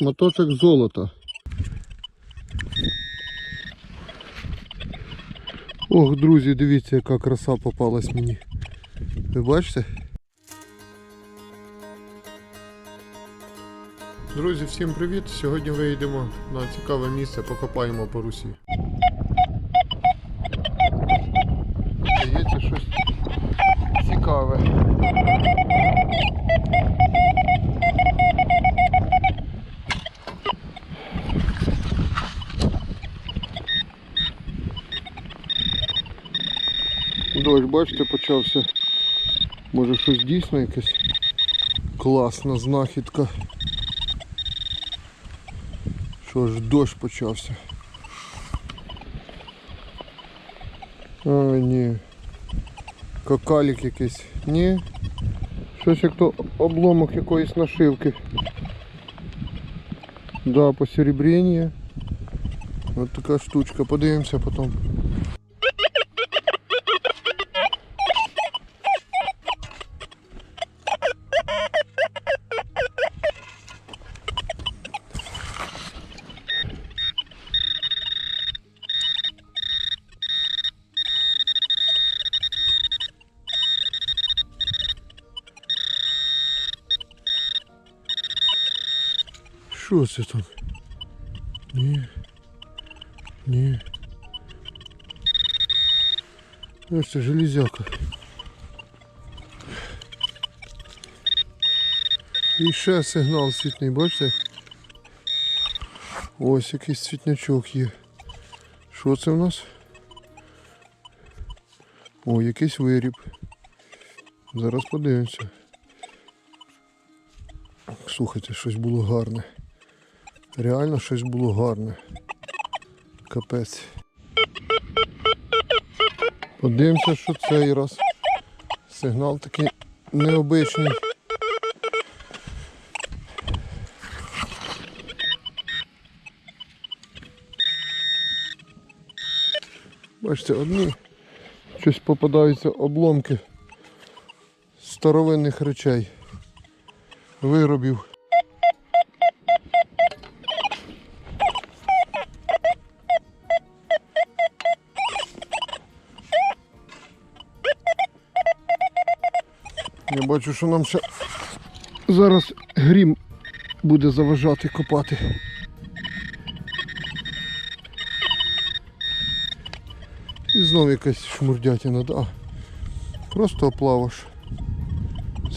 Моточок золота. Ох, друзі, дивіться, яка краса попалась мені. Ви бачите? Друзі, всім привіт! Сьогодні виїдемо на цікаве місце, покопаємо по русі. Здається, щось цікаве. Дощ, бачите, почався. Може щось дійсно якась класна знахідка. Що ж, дощ почався. А, ні. Какалік якийсь. Ні. Щось як то обломок якоїсь нашивки. Да, посеребрення. Ось така штучка. Подивимося потім. Що це там? Ні. Ні. Ось це железяка. І ще сигнал світний, бачите? Ось якийсь світнячок є. Що це в нас? О, якийсь виріб. Зараз подивимося. Слухайте, щось було гарне. Реально щось було гарне. Капець. Подивимося, що цей раз. Сигнал такий необичний. Бачите, одні щось попадаються обломки старовинних речей, виробів. Бачу, що нам ще зараз грім буде заважати копати. І знову якась шмурдятина, да. Просто оплаваш.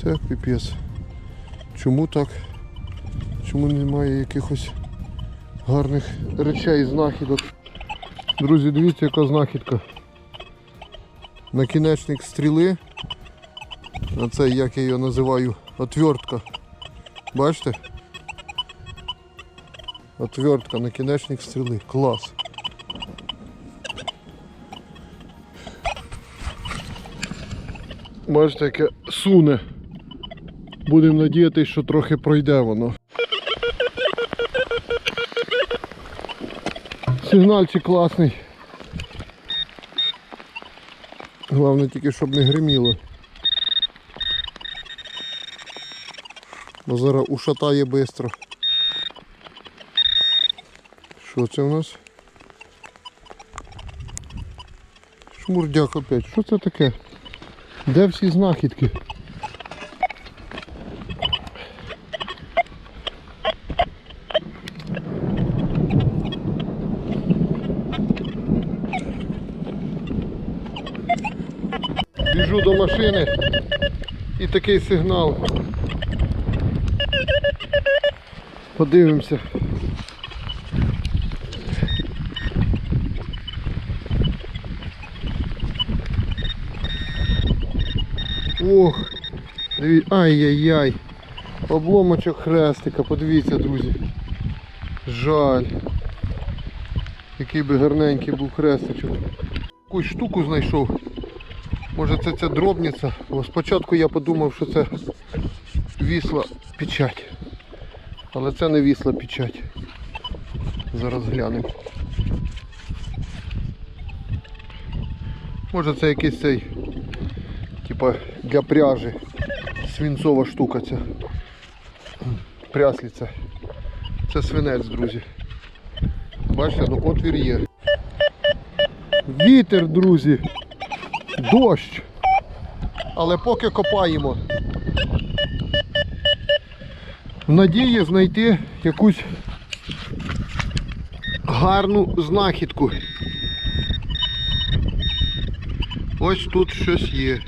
Це піпець. Чому так? Чому немає якихось гарних речей, знахідок? Друзі, дивіться, яка знахідка. Накінечник стріли. А це як я її називаю отвертка. Бачите? Отвертка, накінечник стріли. Клас. Бачите, яке суне. Будемо надіятися, що трохи пройде воно. Сигнальчик класний. Головне тільки, щоб не гриміло. Бо зараз ушатає швидко. Що це у нас? Шмурдяк опять. Що це таке? Де всі знахідки? Біжу до машини і такий сигнал. Подивимося. Ох, ай-яй-яй. Обломочок хрестика, подивіться, друзі. Жаль. Який би гарненький був хрестичок. Якусь штуку знайшов. Може це ця дробниця. Спочатку я подумав, що це вісла печать. Але це не вісла печать. Зараз глянемо. Може це якийсь цей, типа для пряжі. Свинцова штука ця. Пряслиця. Це свинець, друзі. Бачите, ну отвір є. Вітер, друзі. Дощ. Але поки копаємо. В надії знайти якусь гарну знахідку. Ось тут щось є.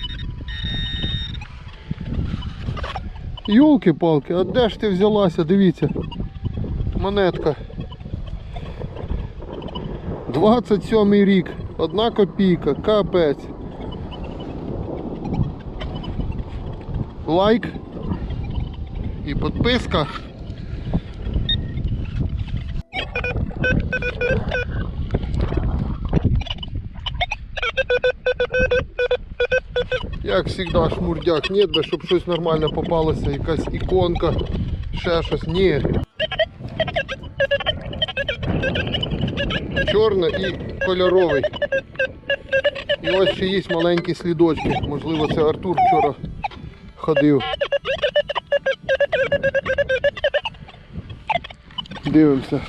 Йолки-палки, а де ж ти взялася? Дивіться. Монетка. 27 рік. Одна копійка, капець. Лайк і підписка. Як завжди, шмурдяк, ні, би, щоб щось нормальне попалося, якась іконка, ще щось. Ні. Чорний і кольоровий. І ось ще є маленькі слідочки. Можливо, це Артур вчора ходив. Дивимося.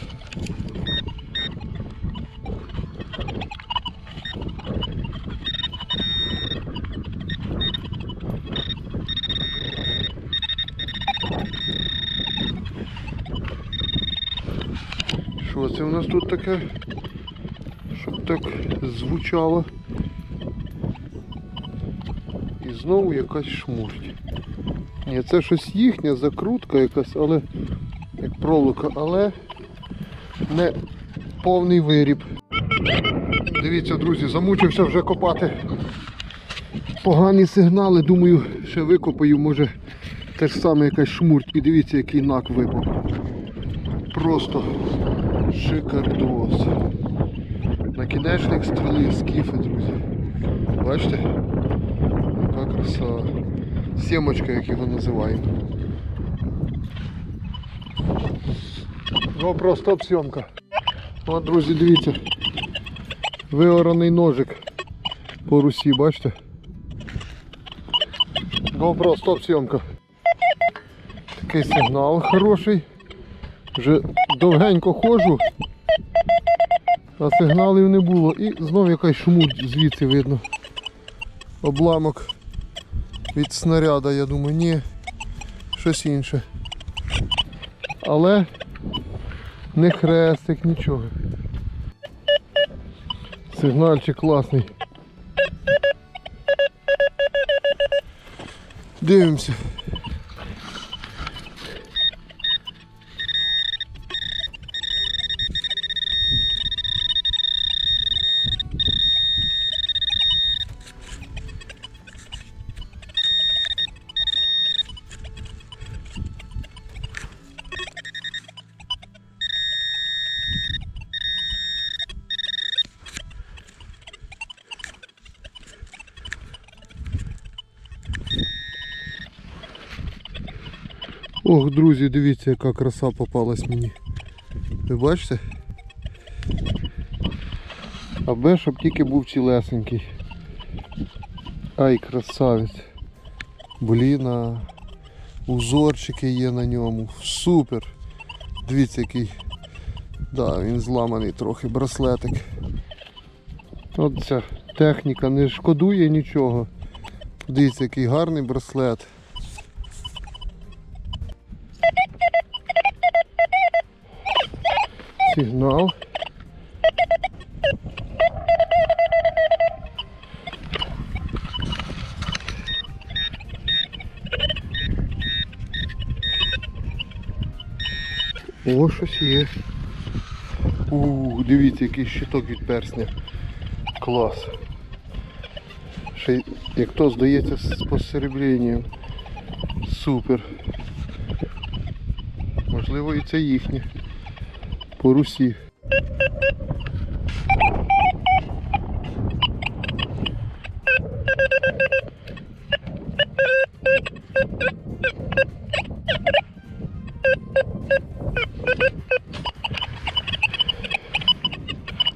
Що це у нас тут таке? Щоб так звучало. І знову якась шмурть. Ні, це щось їхня закрутка якась, але як проволока, але не повний виріб. Дивіться, друзі, замучився вже копати погані сигнали. Думаю, ще викопаю, може те ж саме якась шмурть. І дивіться, який нак випав. Просто шикардос. Накінечник стріли скіфи, друзі. Бачите? Яка краса. Сімочка, як його називаємо. GoPro стоп зйомка. От, друзі, дивіться. Виораний ножик по русі, бачите? GoPro стоп зйомка. Такий сигнал хороший. Вже довгенько ходжу, а сигналів не було. І знов якась шмуть звідси видно. Обламок від снаряда, я думаю, ні, щось інше. Але не хрестик, нічого. Сигнальчик класний. Дивимося. Ох, друзі, дивіться, яка краса попалась мені. Ви бачите? Аби щоб тільки був цілесенький. Ай, красавець. Блін, а узорчики є на ньому. Супер. Дивіться який. Да, він зламаний трохи, браслетик. От ця техніка не шкодує нічого. Дивіться, який гарний браслет. Сигнал. О, щось є. У, дивіться, який щиток від персня. Клас. Ще як то здається з посереблінням. Супер. Можливо і це їхнє. По Русі.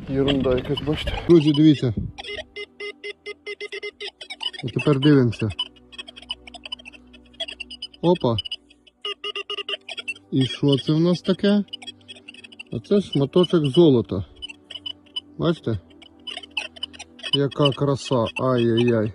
Єрунда якась, бачите. Друзі, дивіться. А тепер дивимося. Опа. І що це в нас таке? А це шматочок золота. Бачите? Яка краса. Ай-яй-яй.